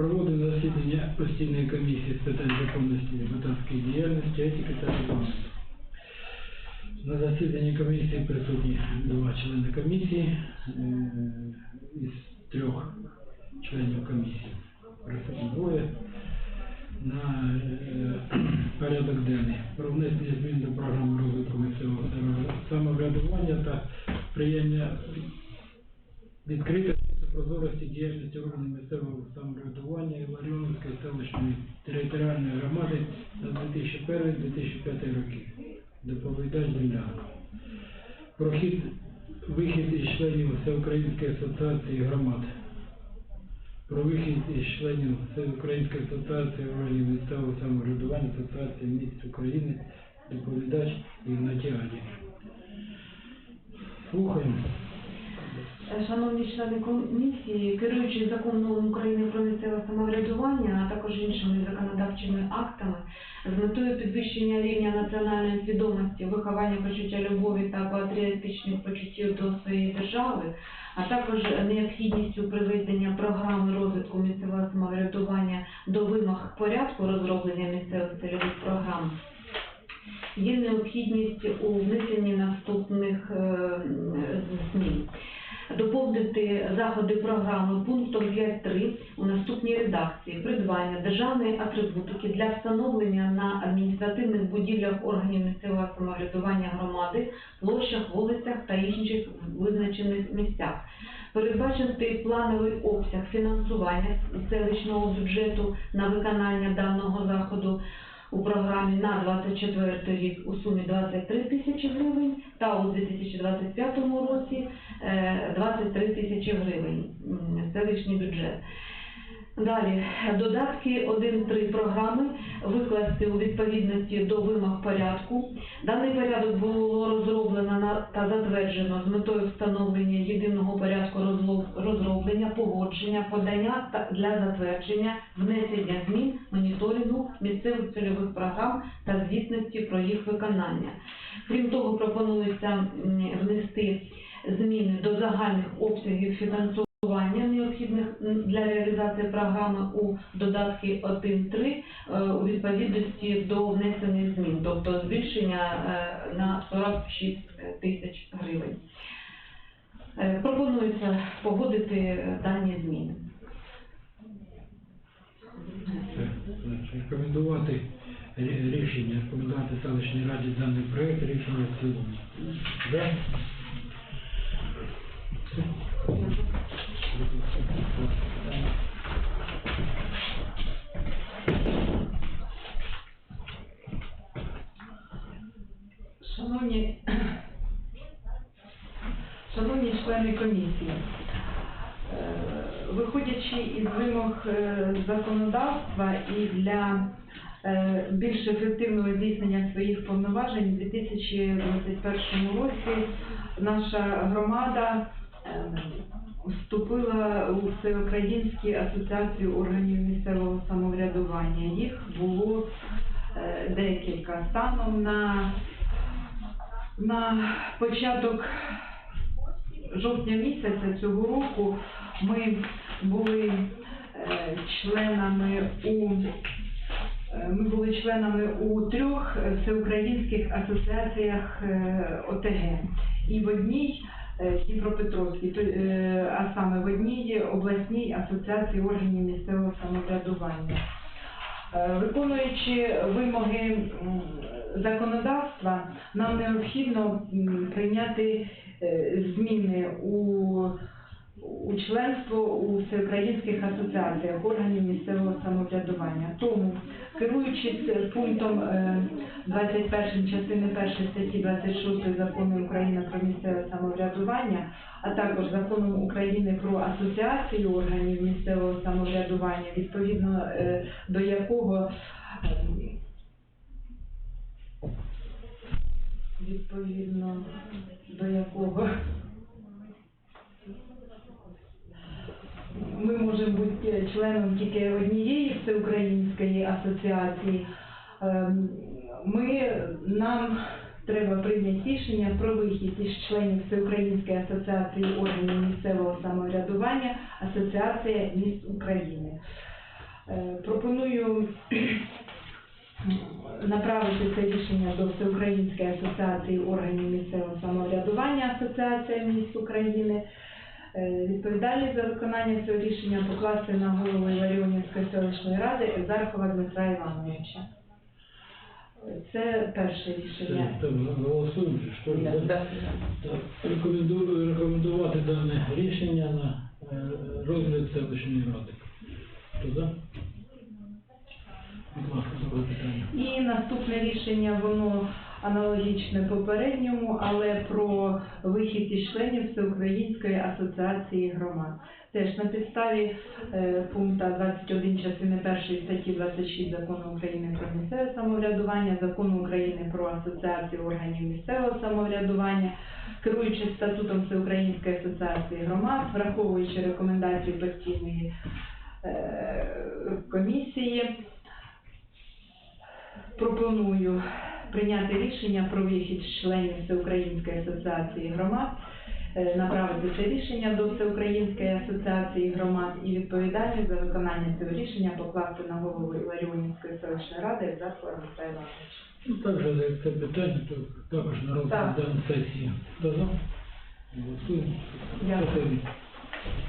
Проводив засідання постійної комісії з питань законності депутатської діяльності, етики та регламенту. На засіданні комісії присутні два члени комісії е, із трьох членів комісії. Присутні двоє на е, порядок денний про внесення змін до програми розвитку місцевого самоврядування та сприяння відкритості та прозорості діяльності органів місцевого самоврядування Іларіонської селищної територіальної громади на 2001-2005 роки. Доповідач Землянко. Прохід вихід із членів Всеукраїнської асоціації громад. Про вихід із членів Всеукраїнської асоціації органів місцевого самоврядування Асоціації міст України. Доповідач Ігнатіаді. Слухаємо. Шановні члени комісії, керуючи законом України про місцеве самоврядування, а також іншими законодавчими актами, з метою підвищення рівня національної свідомості, виховання почуття любові та патріотичних почуттів до своєї держави, а також необхідністю приведення програми розвитку місцевого самоврядування до вимог порядку розроблення місцевих цільових програм. Є необхідність у внесенні наступних е, змін. Доповнити заходи програми пунктом 5.3 у наступній редакції придбання державної атрибутики для встановлення на адміністративних будівлях органів місцевого самоврядування громади, площах, вулицях та інших визначених місцях. Передбачити плановий обсяг фінансування селищного бюджету на виконання даного заходу у програмі на 24 рік у сумі 23 тисячі гривень та у 2025 році е, 23 тисячі гривень селищний бюджет. Далі, додатки 1.3 програми викласти у відповідності до вимог порядку. Даний порядок було розроблено та затверджено з метою встановлення єдиного порядку розроблення, погодження, подання для затвердження, внесення змін, моніторингу місцевих цільових програм та звітності про їх виконання. Крім того, пропонується внести зміни до загальних обсягів фінансування необхідних для реалізації програми у додатки 1.3 е, у відповідності до внесених змін, тобто збільшення е, на 46 тисяч гривень. Е, Пропонується погодити дані зміни. Рекомендувати рішення, рекомендувати селищній раді даний проект рішення в цілому. Шановні комісії, е, виходячи із вимог е, законодавства і для е, більш ефективного здійснення своїх повноважень у 2021 році наша громада вступила у Всеукраїнські асоціації органів місцевого самоврядування. Їх було декілька. Станом на на початок жовтня місяця цього року ми були е, членами у е, ми були членами у трьох всеукраїнських асоціаціях е, ОТГ. І в одній Дніпропетровській, а саме в одній обласній асоціації органів місцевого самоврядування. Виконуючи вимоги законодавства, нам необхідно прийняти е, зміни у, у членство у всеукраїнських асоціаціях органів місцевого самоврядування. Тому, керуючись пунктом е, 21 частини 1 статті 26 закону України про місцеве самоврядування, а також законом України про асоціацію органів місцевого самоврядування, відповідно е, до якого відповідно до якого ми можемо бути членом тільки однієї всеукраїнської асоціації. Ем, Ми нам треба прийняти рішення про вихід із членів Всеукраїнської асоціації органів місцевого самоврядування Асоціація міст України. Е, Пропоную направити це рішення до Всеукраїнської асоціації органів місцевого самоврядування Асоціація міст України. Е, Відповідальність за виконання цього рішення покласти на голову Іларіонівської селищної ради Екзархова Дмитра Івановича. Це перше рішення. голосуємо, що Да, да? да. Рекомендую рекомендувати дане рішення на е, розгляд селищної ради. Хто за? Рішення, воно аналогічне попередньому, але про вихід із членів Всеукраїнської асоціації громад. Теж на підставі е, пункту 21 частини 1 статті 26 Закону України про місцеве самоврядування, Закону України про асоціацію органів місцевого самоврядування, керуючись статутом Всеукраїнської асоціації громад, враховуючи рекомендації постійної е, комісії, пропоную прийняти рішення про вихід членів Всеукраїнської асоціації громад, е, направити це рішення до Всеукраїнської асоціації громад і відповідальність за виконання цього рішення покласти на голову Іларіонівської селищної ради Закла Михайла Івановича. Ну, також за це питання, то також на розгляд даної сесії. За? Голосуємо. Дякую.